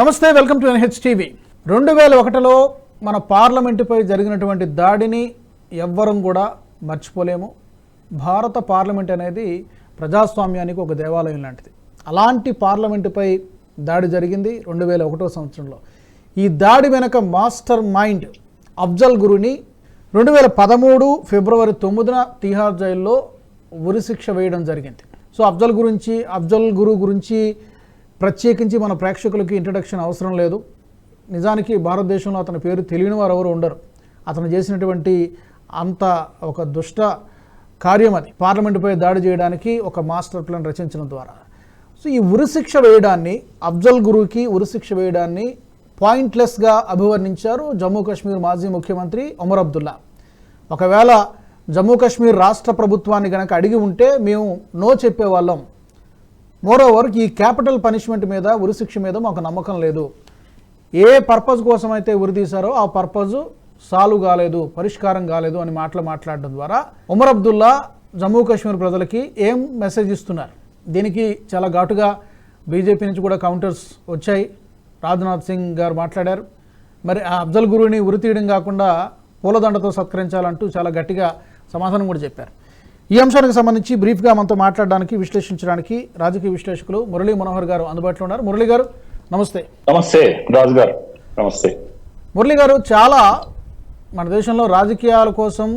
నమస్తే welcome to NH TV రెండు వేల ఒకటిలో మన పార్లమెంటుపై జరిగినటువంటి దాడిని ఎవ్వరం కూడా మర్చిపోలేము. భారత పార్లమెంట్ అనేది ప్రజాస్వామ్యానికి ఒక దేవాలయం లాంటిది. అలాంటి పార్లమెంటుపై దాడి జరిగింది రెండు వేల ఒకటో సంవత్సరంలో. ఈ దాడి వెనక మాస్టర్ మైండ్ అఫ్జల్ గురుని రెండు వేల పదమూడు ఫిబ్రవరి తొమ్మిదిన తిహార్ జైల్లో ఉరిశిక్ష వేయడం జరిగింది. సో అఫ్జల్ గురించి అఫ్జల్ గురు గురించి ప్రత్యేకించి మన ప్రేక్షకులకి ఇంట్రడక్షన్ అవసరం లేదు. నిజానికి భారతదేశంలో అతని పేరు తెలియని వారు ఎవరు ఉండరు. అతను చేసినటువంటి అంత ఒక దుష్ట కార్యం అది. పార్లమెంటుపై దాడి చేయడానికి ఒక మాస్టర్ ప్లాన్ రచించడం ద్వారా. సో ఈ ఉరిశిక్ష వేయడాన్ని అఫ్జల్ గురుకి ఉరిశిక్ష వేయడాన్ని పాయింట్లెస్గా అభివర్ణించారు జమ్మూ కాశ్మీర్ మాజీ ముఖ్యమంత్రి ఒమర్ అబ్దుల్లా. ఒకవేళ జమ్మూ కాశ్మీర్ రాష్ట్ర ప్రభుత్వాన్ని కనుక అడిగి ఉంటే మేము నో చెప్పేవాళ్ళం. మోరోవర్ ఈ క్యాపిటల్ పనిష్మెంట్ మీద ఉరిశిక్ష మీద మాకు నమ్మకం లేదు. ఏ పర్పస్ కోసం అయితే ఉరి తీశారో ఆ పర్పస్ సాల్వ్ కాలేదు పరిష్కారం కాలేదు అని మాటలు మాట్లాడడం ద్వారా ఉమర్ అబ్దుల్లా జమ్మూ కాశ్మీర్ ప్రజలకి ఏం మెసేజ్ ఇస్తున్నారు? దీనికి చాలా ఘాటుగా బీజేపీ నుంచి కూడా కౌంటర్స్ వచ్చాయి. రాజ్నాథ్ సింగ్ గారు మాట్లాడారు. మరి ఆ అఫ్జల్ గురుని ఉరి తీయడం కాకుండా పూలదండతో సత్కరించాలంటూ చాలా గట్టిగా సమాధానం కూడా చెప్పారు. ఈ అంశానికి సంబంధించి బ్రీఫ్గా మనతో మాట్లాడడానికి విశ్లేషించడానికి రాజకీయ విశ్లేషకులు మురళీ మనోహర్ గారు అందుబాటులో ఉన్నారు. మురళీ గారు నమస్తే. నమస్తే రాజు గారు నమస్తే. మురళి గారు చాలా మన దేశంలో రాజకీయాల కోసం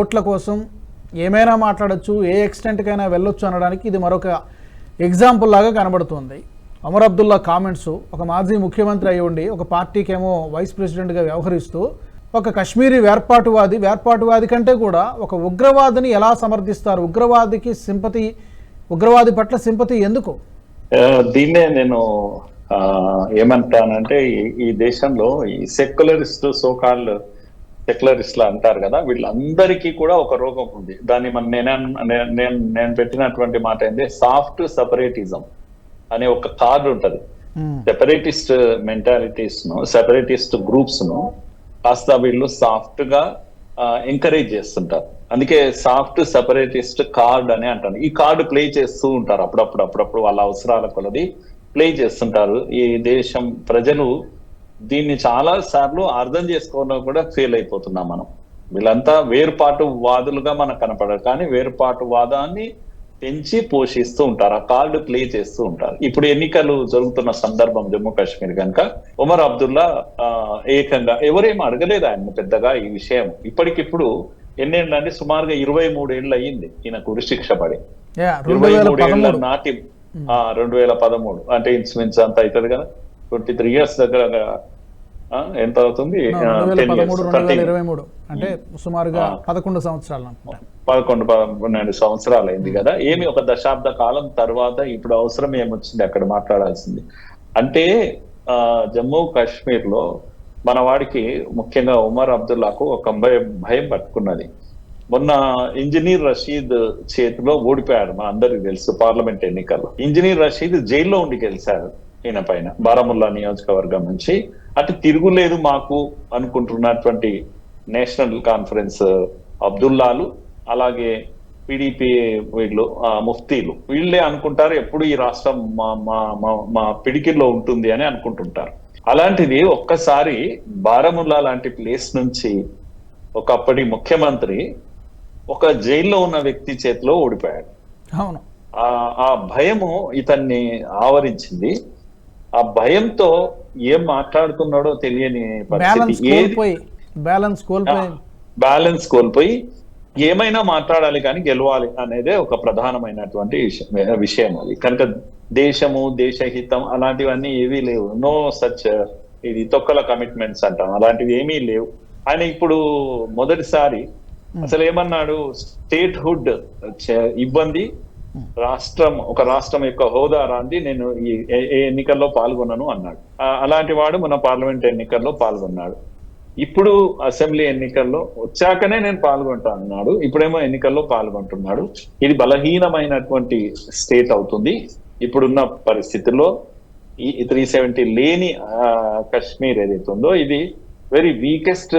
ఓట్ల కోసం ఏమైనా మాట్లాడొచ్చు ఏ ఎక్స్టెంట్కైనా వెళ్ళొచ్చు అనడానికి ఇది మరొక ఎగ్జాంపుల్ లాగా కనబడుతుంది. అమర్ అబ్దుల్లా కామెంట్స్ ఒక మాజీ ముఖ్యమంత్రి అయి ఉండి ఒక పార్టీకేమో వైస్ ప్రెసిడెంట్గా వ్యవహరిస్తూ ఒక కశ్మీరీ వేర్పాటువాది వేర్పాటువాది కంటే కూడా ఒక ఉగ్రవాదిని ఎలా సమర్థిస్తారు? ఉగ్రవాదికి సింపతి ఉగ్రవాది పట్ల సింపతి ఎందుకు? దీన్నే నేను ఏమంటానంటే ఈ- దేశంలో ఈ సెక్యులరిస్ట్ సోకాల్ సెక్యులరిస్ట్లు అంటారు కదా వీళ్ళందరికీ కూడా ఒక రోగం ఉంది. దాన్ని మన నేను నేను- పెట్టినటువంటి మాట ఏంటి సాఫ్ట్ సపరేటిజం అనే ఒక కార్డు ఉంటది. సెపరేటిస్ట్ మెంటాలిటీస్ను సెపరేటిస్ట్ గ్రూప్స్ను కాస్త వీళ్ళు సాఫ్ట్గా ఎంకరేజ్ చేస్తుంటారు. అందుకే సాఫ్ట్ సెపరేటిస్ట్ కార్డ్ అని అంటారు. ఈ కార్డు ప్లే చేస్తూ ఉంటారు. అప్పుడప్పుడు అప్పుడప్పుడు వాళ్ళ అవసరాల కొలది ప్లే చేస్తుంటారు. ఈ దేశం ప్రజలు దీన్ని చాలా సార్లు అర్థం చేసుకోవడం కూడా ఫెయిల్ అయిపోతున్నాం మనం. వీళ్ళంతా వేరుపాటు వాదులుగా మనకు కనపడరు. కానీ వేరుపాటు వాదాన్ని పెంచి పోషిస్తూ ఉంటారు ఆ కార్డు ప్లే చేస్తూ ఉంటారు. ఇప్పుడు ఎన్నికలు జరుగుతున్న సందర్భం జమ్మూ కాశ్మీర్ కనుక ఉమర్ అబ్దుల్లా ఏకంగా ఎవరేం అడగలేదు ఆయన పెద్దగా ఈ విషయం. ఇప్పటికిప్పుడు ఎన్నేళ్ళంటే సుమారుగా ఇరవై మూడేళ్ళు అయ్యింది ఈయనకు ఉరిశిక్ష పడి. ఇరవై వేల మూడేళ్ళ నాటి ఆ, రెండు వేల పదమూడు. అంటే ఇన్స్మిన్స్ అంత అవుతుంది కదా. ట్వంటీ త్రీ ఇయర్స్ దగ్గర ఎంత అవుతుంది? మూడు. అంటే సుమారుగా పదకొండు సంవత్సరాలు అనుకుంటా. పదకొండు పన్నెండు సంవత్సరాలు అయింది కదా ఏమి ఒక దశాబ్ద కాలం తర్వాత ఇప్పుడు అవసరం ఏమొచ్చింది అక్కడ మాట్లాడాల్సింది? అంటే జమ్మూ కాశ్మీర్లో మన వాడికి ముఖ్యంగా ఉమర్ అబ్దుల్లాకు ఒక భయం భయం పట్టుకున్నది. మొన్న ఇంజనీర్ రషీద్ చేతిలో ఓడిపోయాడు మన అందరికి తెలుసు పార్లమెంట్ ఎన్నికల్లో. ఇంజనీర్ రషీద్ జైల్లో ఉండి గెలిచారు ఈయన పైన బారాముల్లా నియోజకవర్గం నుంచి. అటు తిరుగులేదు మాకు అనుకుంటున్నటువంటి నేషనల్ కాన్ఫరెన్స్ అబ్దుల్లాలు అలాగే పిడిపి వీళ్ళు ఆ, ముఫ్తీలు. వీళ్ళే అనుకుంటారు ఎప్పుడు ఈ రాష్ట్రం మా మా మా- పిడికిల్లో ఉంటుంది అని అనుకుంటుంటారు. అలాంటిది ఒక్కసారి బారాముల్లా లాంటి ప్లేస్ నుంచి ఒకప్పటి ముఖ్యమంత్రి ఒక జైల్లో ఉన్న వ్యక్తి చేతిలో ఓడిపోయాడు. అవును. ఆ ఆ భయము ఇతన్ని ఆవరించింది. ఆ భయంతో ఏం మాట్లాడుతున్నాడో తెలియని పరిస్థితి. కోల్పోయి బ్యాలెన్స్ కోల్పోయి ఏమైనా మాట్లాడాలి కానీ గెలవాలి అనేదే ఒక ప్రధానమైనటువంటి విషయం అది. కనుక దేశము దేశహితం అలాంటివన్నీ ఏవీ లేవు. నో సచ్ ఇది తొక్కల కమిట్మెంట్స్ అంటాం. అలాంటివి ఏమీ లేవు. ఆయన ఇప్పుడు మొదటిసారి అసలు ఏమన్నాడు? స్టేట్ హుడ్ ఇబ్బంది రాష్ట్రం ఒక రాష్ట్రం యొక్క హోదా రాంది నేను ఈ ఎన్నికల్లో పాల్గొనను అన్నాడు. అలాంటి వాడు మన పార్లమెంట్ ఎన్నికల్లో పాల్గొన్నాడు. ఇప్పుడు అసెంబ్లీ ఎన్నికల్లో వచ్చాకనే నేను పాల్గొంటా అన్నాడు. ఇప్పుడేమో ఎన్నికల్లో పాల్గొంటున్నాడు. ఇది బలహీనమైనటువంటి స్టేట్ అవుతుంది. ఇప్పుడున్న పరిస్థితుల్లో ఈ త్రీ సెవెంటీ లేని కశ్మీర్ ఏదైతే ఉందో ఇది వెరీ వీకెస్ట్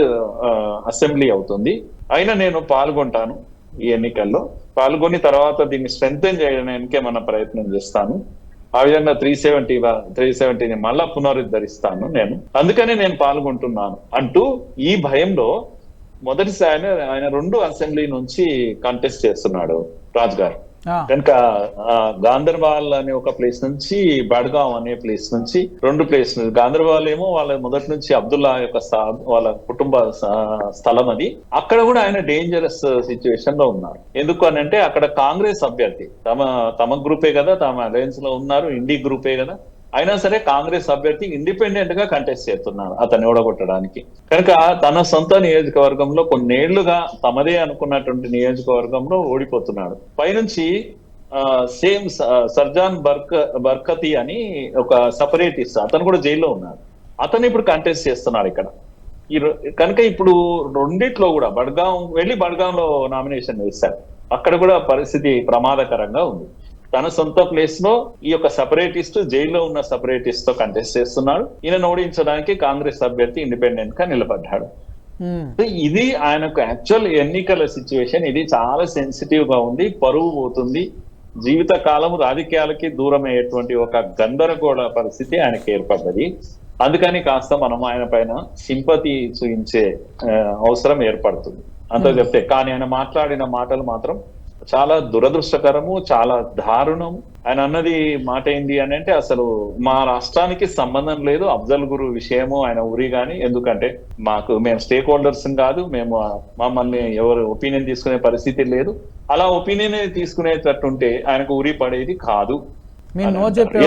అసెంబ్లీ అవుతుంది. అయినా నేను పాల్గొంటాను ఈ ఎన్నికల్లో. పాల్గొని తర్వాత దీన్ని స్ట్రెంగ్ చేయడానికి మన ప్రయత్నం చేస్తాను. ఆ విధంగా త్రీ సెవెంటీ త్రీ సెవెంటీని మళ్ళా పునరుద్ధరిస్తాను నేను. అందుకనే నేను పాల్గొంటున్నాను. అంటూ ఈ భయంలో మొదటిసారి ఆయన రెండు అసెంబ్లీ నుంచి కంటెస్ట్ చేస్తున్నాడు రాజ్ గారు కనుక గాంధర్బాల్ గాంధర్వాల్ అనే ఒక ప్లేస్ నుంచి బడ్గాం అనే ప్లేస్ నుంచి రెండు ప్లేస్ నుంచి. గాంధర్వాల్ ఏమో వాళ్ళ మొదటి నుంచి అబ్దుల్లా యొక్క వాళ్ళ కుటుంబ స్థలం అది. అక్కడ కూడా ఆయన డేంజరస్ సిచ్యువేషన్లో ఉన్నారు. ఎందుకు అని అంటే అక్కడ కాంగ్రెస్ అభ్యర్థి. తమ తమ గ్రూపే కదా తమ అలయన్స్లో ఉన్నారు ఇండి గ్రూపే కదా. అయినా సరే కాంగ్రెస్ అభ్యర్థి ఇండిపెండెంట్గా కంటెస్ట్ చేస్తున్నారు అతన్ని ఓడగొట్టడానికి. కనుక తన సొంత నియోజకవర్గంలో కొన్నేళ్ళుగా తమదే అనుకున్నటువంటి నియోజకవర్గంలో ఓడిపోతున్నాడు. పైనుంచి సేమ్ సర్జాన్ బర్క బర్కతి అని ఒక సపరేటిస్ట్ అతను కూడా జైల్లో ఉన్నాడు. అతను ఇప్పుడు కంటెస్ట్ చేస్తున్నాడు ఇక్కడ. ఈ కనుక ఇప్పుడు రెండిట్లో కూడా బడ్గాం వెళ్ళి బడ్గాం లో నామినేషన్ వేశారు అక్కడ కూడా పరిస్థితి ప్రమాదకరంగా ఉంది. తన సొంత ప్లేస్లో ఈ యొక్క సపరేటిస్ట్ జైల్లో ఉన్న సపరేటిస్ట్తో కంటెస్ట్ చేస్తున్నాడు. ఈయన ఓడించడానికి కాంగ్రెస్ అభ్యర్థి ఇండిపెండెంట్గా నిలబడ్డాడు. ఇది ఆయనకు యాక్చువల్ ఎన్నికల సిచ్యువేషన్ ఇది చాలా సెన్సిటివ్గా ఉంది పరువు పోతుంది. జీవిత కాలం రాజకీయాలకి దూరం అయ్యేటువంటి ఒక గందరగోళ పరిస్థితి ఆయనకి ఏర్పడ్డది. అందుకని కాస్త మనం ఆయన పైన సింపతి చూపించే అవసరం ఏర్పడుతుంది. అంత చెప్తే కానీ ఆయన మాట్లాడిన మాటలు మాత్రం చాలా దురదృష్టకరము చాలా దారుణం ఆయన అన్నది మాట ఏంది అని అంటే అసలు మా రాష్ట్రానికి సంబంధం లేదు అఫ్జల్ గురు విషయము ఆయన ఊరి గాని. ఎందుకంటే మాకు మేము స్టేక్ హోల్డర్స్ కాదు మేము మమ్మల్ని ఎవరు ఒపీనియన్ తీసుకునే పరిస్థితి లేదు. అలా ఒపీనియన్ తీసుకునేటట్టుంటే ఆయనకు ఉరి పడేది కాదు.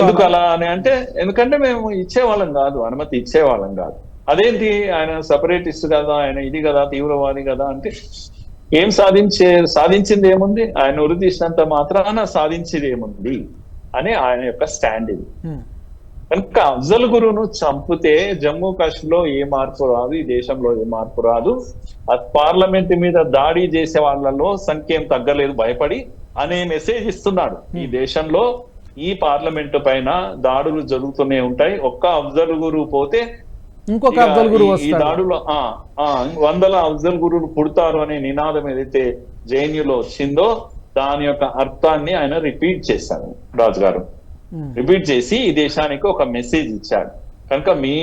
ఎందుకు అలా అని అంటే ఎందుకంటే మేము ఇచ్చేవాళ్ళం కాదు అనుమతి ఇచ్చేవాళ్ళం కాదు. అదేంటి ఆయన సపరేటిస్ట్ కదా ఆయన ఇది కదా తీవ్రవాది కదా అంటే ఏం సాధించే సాధించింది ఏముంది? ఆయన ఉరి తీసినంత మాత్రాన సాధించేది ఏముంది? అని ఆయన యొక్క స్టాండ్ ఇది కనుక అఫ్జల్ గురును చంపితే జమ్మూ కాశ్మీర్లో ఏ మార్పు రాదు ఈ దేశంలో ఏ మార్పు రాదు. ఆ పార్లమెంట్ మీద దాడి చేసే వాళ్ళలో సంఖ్య ఏం తగ్గలేదు భయపడి అనే మెసేజ్ ఇస్తున్నాడు. ఈ దేశంలో ఈ పార్లమెంట్ పైన దాడులు జరుగుతూనే ఉంటాయి. ఒక్క అఫ్జల్ గురు పోతే ఇంకొక ఇక అబ్దుల్ గురు ఈ- దాడులో వందల అఫ్జల్ గురువులు పుడతారు అనే నినాదం ఏదైతే జేఎన్యూలో వచ్చిందో దాని యొక్క అర్థాన్ని ఆయన రిపీట్ చేశారు రాజు గారు రిపీట్ చేసి ఈ దేశానికి ఒక మెసేజ్ ఇచ్చాడు కనుక మీ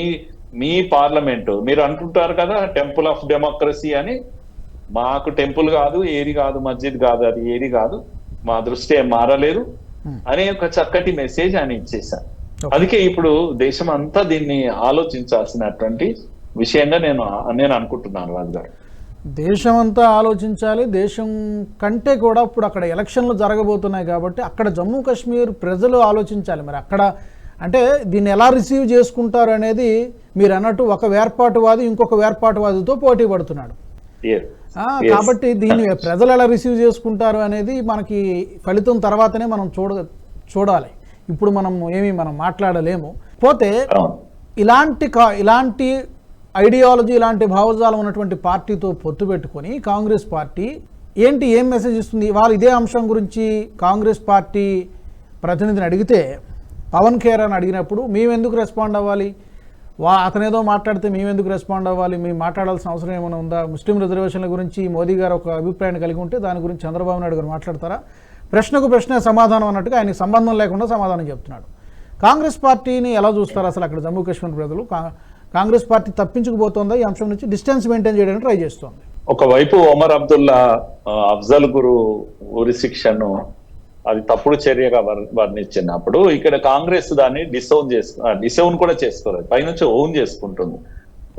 మీ పార్లమెంటు మీరు అంటుంటారు కదా టెంపుల్ ఆఫ్ డెమోక్రసీ అని మాకు టెంపుల్ కాదు ఏది కాదు మస్జిద్ కాదు అది ఏది కాదు మా దృష్టి మారలేదు. అనే ఒక చక్కటి మెసేజ్ ఆయన ఇచ్చేశారు. అందుకే ఇప్పుడు దేశం అంతా దీన్ని ఆలోచించాల్సినటువంటి విషయంగా నేను నేను అనుకుంటున్నాను రాజు గారు దేశమంతా ఆలోచించాలి దేశం కంటే కూడా ఇప్పుడు అక్కడ ఎలక్షన్లు జరగబోతున్నాయి కాబట్టి అక్కడ జమ్మూ కాశ్మీర్ ప్రజలు ఆలోచించాలి మరి. అక్కడ అంటే దీన్ని ఎలా రిసీవ్ చేసుకుంటారు అనేది మీరు అన్నట్టు ఒక వేర్పాటువాది ఇంకొక వేర్పాటువాదితో పోటీ పడుతున్నాడు. కాబట్టి దీన్ని ప్రజలు ఎలా రిసీవ్ చేసుకుంటారు అనేది మనకి ఫలితం తర్వాతనే మనం చూడ చూడాలి. ఇప్పుడు మనం ఏమీ మనం మాట్లాడలేము. పోతే ఇలాంటి కా- ఇలాంటి ఐడియాలజీ ఇలాంటి భావజాలం ఉన్నటువంటి పార్టీతో పొత్తు పెట్టుకొని కాంగ్రెస్ పార్టీ ఏంటి ఏం మెసేజ్ ఇస్తుంది? వాళ్ళు ఇదే అంశం గురించి కాంగ్రెస్ పార్టీ ప్రతినిధిని అడిగితే పవన్ ఖేర్ అని అడిగినప్పుడు మేము ఎందుకు రెస్పాండ్ అవ్వాలి? వా అతనేదో మాట్లాడితే మేము ఎందుకు రెస్పాండ్ అవ్వాలి? మేము మాట్లాడాల్సిన అవసరం ఏమైనా ఉందా? ముస్లిం రిజర్వేషన్ల గురించి మోదీ గారు ఒక అభిప్రాయాన్ని కలిగి ఉంటే దాని గురించి చంద్రబాబు నాయుడు గారు మాట్లాడతారా? ప్రశ్నకు ప్రశ్న సమాధానం అన్నట్టుగా ఆయనకి సంబంధం లేకుండా సమాధానం చెప్తున్నాడు. కాంగ్రెస్ పార్టీని ఎలా చూస్తారు అసలు అక్కడ జమ్మూ కాశ్మీర్ ప్రజలు? కా- కాంగ్రెస్ పార్టీ తప్పించుకుపోతుందా? ఈ అంశం నుంచి డిస్టెన్స్ మెయింటైన్ చేయడానికి ట్రై చేస్తోంది. ఒకవైపు ఒమర్ అబ్దుల్లా అఫ్జల్ గురు ఉరి శిక్షను అది తప్పుడు చర్యగా వర్ణించినప్పుడు ఇక్కడ కాంగ్రెస్ దాన్ని డిసౌన్ చేసు డిసౌన్ కూడా చేసుకోలేదు. పైనుంచి ఓన్ చేసుకుంటుంది.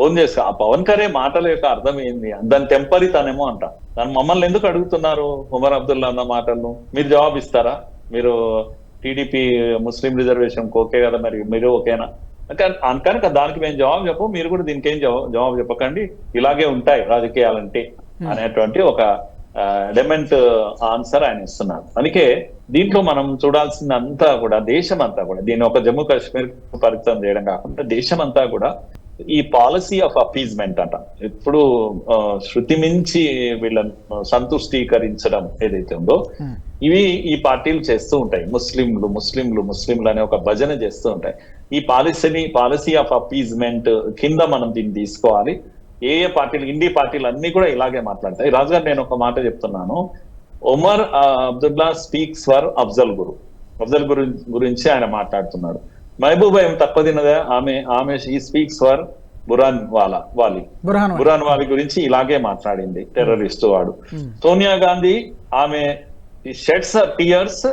ఓన్ చేసుకో ఆ పవన్ కరే మాటల యొక్క అర్థం ఏంది? దాని టెంపరీ తనేమో అంట. దాన్ని మమ్మల్ని ఎందుకు అడుగుతున్నారు ఉమర్ అబ్దుల్లా అన్న మాటలను? మీరు జవాబు ఇస్తారా? మీరు టీడీపీ ముస్లిం రిజర్వేషన్ ఓకే కదా మరి? మీరు ఓకేనా? కనుక దానికి మేము జవాబు చెప్పు మీరు కూడా దీనికి ఏం జవాబు చెప్పకండి. ఇలాగే ఉంటాయి రాజకీయాలంటే అనేటువంటి ఒక ఎలిమెంట్ ఆన్సర్ ఆయన ఇస్తున్నారు. అందుకే దీంట్లో మనం చూడాల్సింది అంతా కూడా దేశం అంతా కూడా దీన్ని ఒక జమ్మూ కాశ్మీర్ పరిమితం చేయడం కాకుండా దేశం అంతా కూడా ఈ పాలసీ ఆఫ్ అపీజ్మెంట్ అంట. ఎప్పుడు ఆ, శృతి మించి వీళ్ళని సంతుష్టీకరించడం ఏదైతే ఉందో Hmm. ఇవి ఈ పార్టీలు చేస్తూ ఉంటాయి. ముస్లింలు ముస్లింలు ముస్లింలు అనే ఒక భజన చేస్తూ ఉంటాయి. ఈ పాలసీని పాలసీ ఆఫ్ అపీజ్మెంట్ కింద మనం దీన్ని తీసుకోవాలి. ఏ ఏ పార్టీలు ఇండి పార్టీలు అన్ని కూడా ఇలాగే మాట్లాడతాయి. రాజుగారు నేను ఒక మాట చెప్తున్నాను. Omar uh, Abdullah speaks for Afzal Guru. Afzal గురించి గురించి ఆయన మాట్లాడుతున్నాడు. మహబూబా ఏం తక్కువ తిన్నదా ఆమె ఆమె ఈ స్పీక్స్ ఫర్ బురాన్ వాలా వాలి. బురాన్ వాలి. గురించి ఇలాగే మాట్లాడింది టెర్రరిస్ట్ వాడు. Hmm. సోనియా గాంధీ ఆమె sheds tears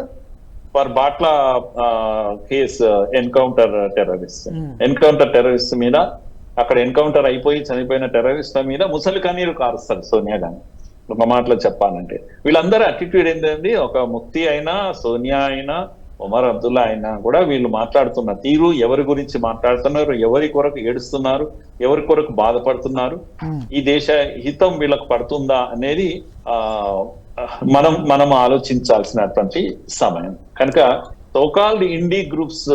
for Batla case encounter terrorist Hmm. Encounter terrorist మీద అక్కడ ఎన్కౌంటర్ అయిపోయి చనిపోయిన టెర్రరిస్ట్ల మీద ముసలి కన్నీరు కారుస్తారు సోనియా గాంధీ. ఒక మాటలో చెప్పాలంటే. వీళ్ళందరూ అటిట్యూడ్ ఏంటండి ఒక ముక్తి అయినా సోనియా అయినా ఉమర్ అబ్దుల్లా అయినా కూడా వీళ్ళు మాట్లాడుతున్న తీరు ఎవరి గురించి మాట్లాడుతున్నారు ఎవరి కొరకు ఏడుస్తున్నారు ఎవరి కొరకు బాధపడుతున్నారు ఉమ్. ఈ దేశ హితం వీళ్ళకు పడుతుందా అనేది ఆ మనం మనం ఆలోచించాల్సినటువంటి సమయం కనుక సోకాల్డ్ ఇండీ గ్రూప్స్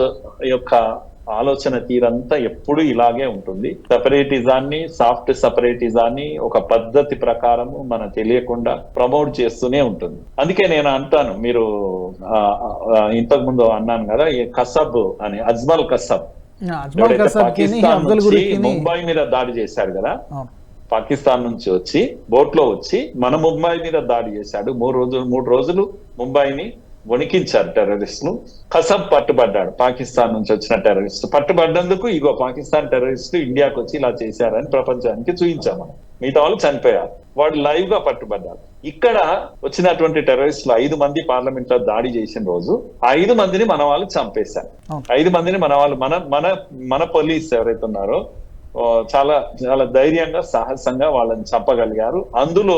యొక్క ఆలోచన తీరంతా ఎప్పుడు ఇలాగే ఉంటుంది. సపరేటిజాన్ని సాఫ్ట్ సపరేటిజాన్ని ఒక పద్ధతి ప్రకారము మన తెలియకుండా ప్రమోట్ చేస్తూనే ఉంటుంది. అందుకే నేను అంటాను మీరు ఇంతకు ముందు అన్నాను కదా కసబ్ అని అజ్మల్ కసబ్. పాకిస్తాన్ నుంచి ముంబై మీద దాడి చేశారు కదా పాకిస్తాన్ నుంచి వచ్చి బోట్లో వచ్చి మన ముంబై మీద దాడి చేశాడు. మూడు రోజులు మూడు రోజులు ముంబైని వణికించారు టెర్రరిస్టులు. కసబ్ పట్టుబడ్డాడు పాకిస్తాన్ నుంచి వచ్చిన టెర్రరిస్ట్. పట్టుబడ్డందుకు ఇగో పాకిస్తాన్ టెర్రరిస్టు ఇండియాకి వచ్చి ఇలా చేశారని ప్రపంచానికి చూపించాం మనం. మిగతా వాళ్ళు చనిపోయారు. వాడు లైవ్గా పట్టుబడ్డారు ఇక్కడ వచ్చినటువంటి టెర్రరిస్టులు ఐదు మంది పార్లమెంట్లో దాడి చేసిన రోజు ఐదు మందిని మన వాళ్ళు చంపేశారు. ఐదు మందిని మన వాళ్ళు మన మన మన పోలీస్ ఎవరైతే ఉన్నారో చాలా చాలా ధైర్యంగా సాహసంగా వాళ్ళని చంపగలిగారు. అందులో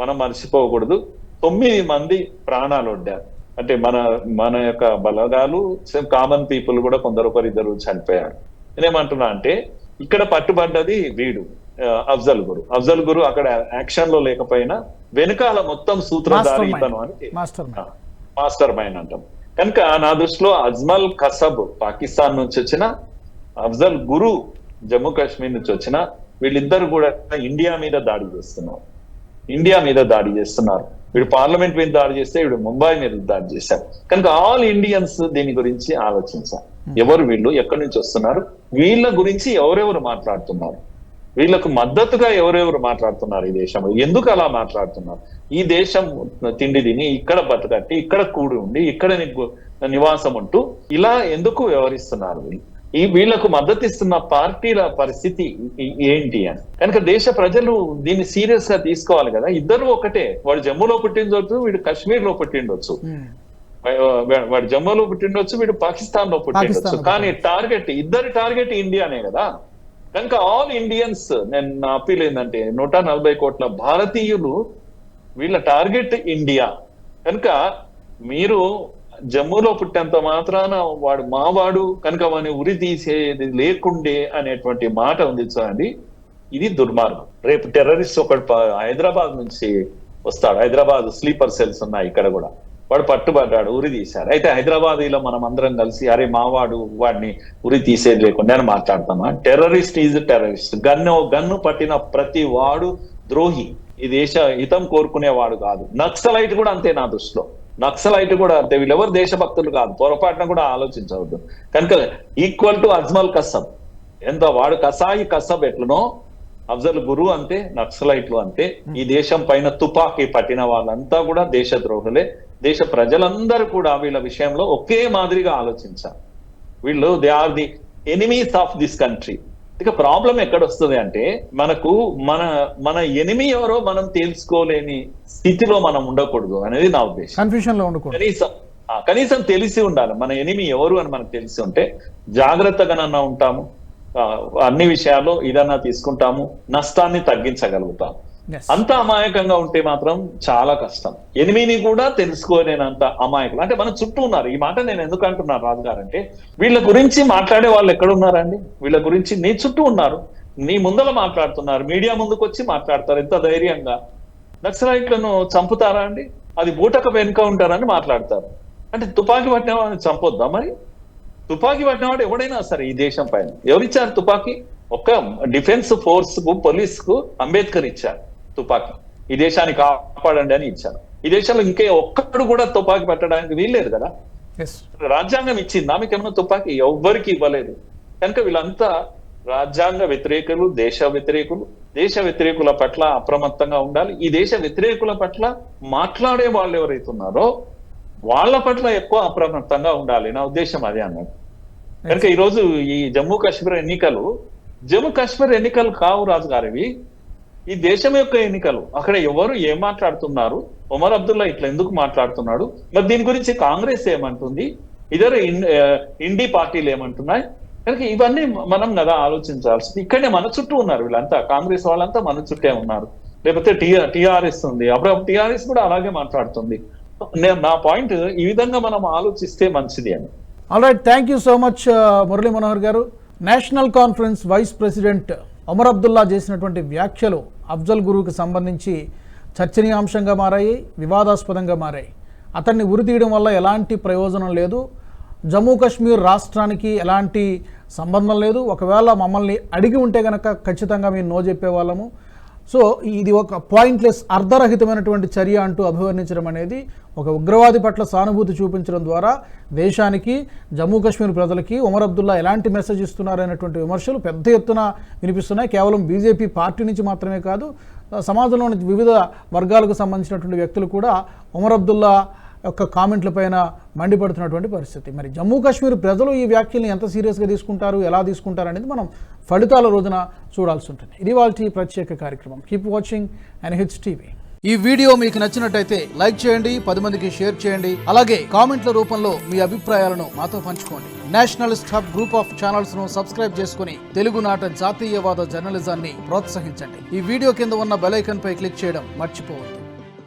మనం మర్చిపోకూడదు. తొమ్మిది మంది ప్రాణాలు వడ్డారు అంటే మన మన యొక్క బలగాలు కామన్ పీపుల్ కూడా కొందరు ఒకరిద్దరు చనిపోయారు. నేనేమంటున్నా అంటే ఇక్కడ పట్టుబడ్డది వీడు అఫ్జల్ గురు. అఫ్జల్ గురు అక్కడ యాక్షన్లో లేకపోయినా వెనకాల మొత్తం సూత్రధారి ఇతను అని. మాస్టర్ మైండ్ అంటాం. కనుక నా దృష్టిలో అజ్మల్ కసబ్ పాకిస్తాన్ నుంచి వచ్చిన అఫ్జల్ గురు జమ్మూ కాశ్మీర్ నుంచి వచ్చిన వీళ్ళిద్దరు కూడా ఇండియా మీద దాడి చేస్తున్నారు. ఇండియా మీద దాడి చేస్తున్నారు. వీడు పార్లమెంట్ మీద దాడి చేస్తే వీడు ముంబై మీద దాడి చేశారు. కనుక ఆల్ ఇండియన్స్ దీని గురించి ఆలోచించారు ఎవరు వీళ్ళు? ఎక్కడి నుంచి వస్తున్నారు? వీళ్ళ గురించి ఎవరెవరు మాట్లాడుతున్నారు? వీళ్ళకు మద్దతుగా ఎవరెవరు మాట్లాడుతున్నారు ఈ దేశంలో? ఎందుకు అలా మాట్లాడుతున్నారు? ఈ దేశం తిండి తిని ఇక్కడ బతకట్టి ఇక్కడ కూడి ఉండి ఇక్కడ నివాసం ఉంటూ ఇలా ఎందుకు వ్యవహరిస్తున్నారు వీళ్ళు? ఈ వీళ్ళకు మద్దతు ఇస్తున్న పార్టీల పరిస్థితి ఏంటి అని. కనుక దేశ ప్రజలు దీన్ని సీరియస్గా తీసుకోవాలి కదా. ఇద్దరు ఒకటే. వాడు జమ్మూలో పుట్టిండొచ్చు వీడు కాశ్మీర్లో పుట్టిండొచ్చు వాడు జమ్మూలో పుట్టిండొచ్చు వీడు పాకిస్తాన్లో పుట్టిండొచ్చు కానీ టార్గెట్ ఇద్దరి టార్గెట్ ఇండియానే కదా. కనుక ఆల్ ఇండియన్స్ నేను నా అప్పీల్ ఏంటంటే నూట నలభై కోట్ల భారతీయులు వీళ్ళ టార్గెట్ ఇండియా. కనుక మీరు జమ్మూలో పుట్టేంత మాత్రాన వాడు మావాడు కనుక వాడిని ఉరి తీసేది లేకుండే అనేటువంటి మాట ఉంది చూడండి. ఇది దుర్మార్గం. రేపు టెర్రరిస్ట్ ఒకటి ప- హైదరాబాద్ నుంచి వస్తాడు. హైదరాబాద్ స్లీపర్ సెల్స్ ఉన్నాయి ఇక్కడ కూడా. వాడు పట్టుబడ్డాడు ఉరి తీశారు అయితే హైదరాబాదీలో మనం అందరం కలిసి అరే మావాడు వాడిని ఉరి తీసేది లేకుండా అని మాట్లాడతామా? Terrorist is terrorist. Gun gun పట్టిన ప్రతి వాడు ద్రోహి. ఈ దేశ హితం కోరుకునేవాడు కాదు. నక్సలైట్ కూడా అంతే నా దృష్టిలో. నక్సలైట్ కూడా అంతే. వీళ్ళెవరు దేశభక్తులు కాదు. పొరపాటున కూడా ఆలోచించవద్దు. కనుక ఈక్వల్ టు అజ్మల్ కసబ్ ఎంత వాడు కసాయి కసబ్ ఎట్లనో అఫ్జల్ గురు అంతే నక్సలైట్లు అంతే. ఈ దేశం పైన తుపాకీ పట్టిన వాళ్ళంతా కూడా దేశ ద్రోహులే దేశ ప్రజలందరూ కూడా వీళ్ళ విషయంలో ఒకే మాదిరిగా ఆలోచించారు వీళ్ళు they are the enemies of this country ఇక ప్రాబ్లం ఎక్కడ వస్తుంది అంటే మనకు మన మన ఎనిమి ఎవరో మనం తెలుసుకోలేని స్థితిలో మనం ఉండకూడదు అనేది నా ఉద్దేశం. కన్ఫ్యూషన్లో ఉండకూడదు. కనీసం కనీసం తెలిసి ఉండాలి. మన ఎనిమి ఎవరు అని మనకు తెలిసి ఉంటే జాగ్రత్తగానన్నా ఉంటాము. అన్ని విషయాల్లో ఇదన్నా తీసుకుంటాము నష్టాన్ని తగ్గించగలుగుతాం ఎస్ అంత అమాయకంగా ఉంటే మాత్రం చాలా కష్టం. ఎనిమిని కూడా తెలుసుకోలేనంత అమాయకులు. అంటే మన చుట్టూ ఉన్నారు. ఈ మాట నేను ఎందుకు అంటున్నాను రాజుగారు అంటే వీళ్ళ గురించి మాట్లాడే వాళ్ళు ఎక్కడ ఉన్నారండి? వీళ్ళ గురించి నీ చుట్టూ ఉన్నారు. నీ ముందర మాట్లాడుతున్నారు. మీడియా ముందుకు వచ్చి మాట్లాడతారు. ఎంత ధైర్యంగా. నక్సలైట్లను చంపుతారా అండి? అది బూటక వెనుక ఉంటారని మాట్లాడతారు. అంటే తుపాకీ పట్టిన వాడిని చంపొద్దా మరి? తుపాకీ పట్టినవాడు ఎవడైనా సరే ఈ దేశం పైన. ఎవరిచ్చారు తుపాకీ? ఒక్క డిఫెన్స్ ఫోర్స్కు పోలీస్కు అంబేద్కర్ ఇచ్చారు. తుపాకీ. ఈ దేశాన్ని కాపాడండి అని ఇచ్చారు ఈ దేశంలో ఇంకే ఒక్కడు కూడా తుపాకీ పెట్టడానికి వీల్లేదు కదా? రాజ్యాంగం ఇచ్చింది? ఆమెకి ఏమైనా తుపాకీ? ఎవ్వరికి ఇవ్వలేదు. కనుక వీళ్ళంతా రాజ్యాంగ వ్యతిరేకులు దేశ వ్యతిరేకులు దేశ వ్యతిరేకుల పట్ల అప్రమత్తంగా ఉండాలి. ఈ దేశ వ్యతిరేకుల పట్ల మాట్లాడే వాళ్ళు ఎవరైతే ఉన్నారో వాళ్ళ పట్ల ఎక్కువ అప్రమత్తంగా ఉండాలి. నా ఉద్దేశం అదే అన్నట్టు కనుక ఈ రోజు ఈ జమ్మూ కాశ్మీర్ ఎన్నికలు జమ్మూ కాశ్మీర్ ఎన్నికలు కావు రాజు గారివి ఈ దేశం యొక్క ఎన్నికలు అక్కడ ఎవరు ఏం మాట్లాడుతున్నారు? ఒమర్ అబ్దుల్లా ఇట్లా ఎందుకు మాట్లాడుతున్నాడు? మరి దీని గురించి కాంగ్రెస్ ఏమంటుంది? ఇతర ఇన్- ఇండి పార్టీలు ఏమంటున్నాయి? కనుక ఇవన్నీ మనం కదా ఆలోచించాల్సింది. ఇక్కడనే మన చుట్టూ ఉన్నారు వీళ్ళంతా. కాంగ్రెస్ వాళ్ళంతా మన చుట్టే ఉన్నారు. లేకపోతే టిఆర్ఎస్ ఉంది. అప్పుడు టిఆర్ఎస్ కూడా అలాగే మాట్లాడుతుంది. నేను నా పాయింట్ ఈ విధంగా మనం ఆలోచిస్తే మంచిది అని. All right thank you so much Murali Manohar garu. National Conference vice president Omar Abdullah చేసినటువంటి వ్యాఖ్యలు అఫ్జల్ గురువుకి సంబంధించి చర్చనీయాంశంగా మారాయి వివాదాస్పదంగా మారాయి. అతన్ని ఉరితీయడం వల్ల ఎలాంటి ప్రయోజనం లేదు. జమ్మూ కాశ్మీర్ రాష్ట్రానికి ఎలాంటి సంబంధం లేదు. ఒకవేళ మమ్మల్ని అడిగి ఉంటే కనుక ఖచ్చితంగా మేము నో చెప్పేవాళ్ళము సో ఇది ఒక పాయింట్లెస్ అర్ధరహితమైనటువంటి చర్య అంటూ అభివర్ణించడం అనేది ఒక ఉగ్రవాది పట్ల సానుభూతి చూపించడం ద్వారా దేశానికి జమ్మూ కాశ్మీర్ ప్రజలకి ఉమర్ అబ్దుల్లా ఎలాంటి మెసేజ్ ఇస్తున్నారనేటువంటి విమర్శలు పెద్ద ఎత్తున వినిపిస్తున్నాయి. కేవలం బీజేపీ పార్టీ నుంచి మాత్రమే కాదు సమాజంలోని వివిధ వర్గాలకు సంబంధించినటువంటి వ్యక్తులు కూడా ఉమర్ అబ్దుల్లా యొక్క కామెంట్ల పైన మండిపడుతున్నటువంటి పరిస్థితి. మరి జమ్మూ కాశ్మీర్ ప్రజలు ఈ వ్యాఖ్యల్ని ఎంత సీరియస్గా తీసుకుంటారు ఎలా తీసుకుంటారు అనేది మనం ఫలితాల రోజున చూడాల్సి ఉంటుంది. ఇది వాళ్ళ ప్రత్యేక కార్యక్రమం. Keep watching and H TV ఈ వీడియో మీకు నచ్చినట్టయితే లైక్ చేయండి పది మందికి షేర్ చేయండి అలాగే కామెంట్ల రూపంలో మీ అభిప్రాయాలను మాతో పంచుకోండి. నేషనల్ హబ్ గ్రూప్ ఆఫ్ ఛానల్స్ను సబ్స్క్రైబ్ చేసుకుని తెలుగునాట జాతీయవాద జర్నలిజాన్ని ప్రోత్సహించండి. ఈ వీడియో కింద ఉన్న బెలైకన్ పై క్లిక్ చేయడం మర్చిపోవద్దు.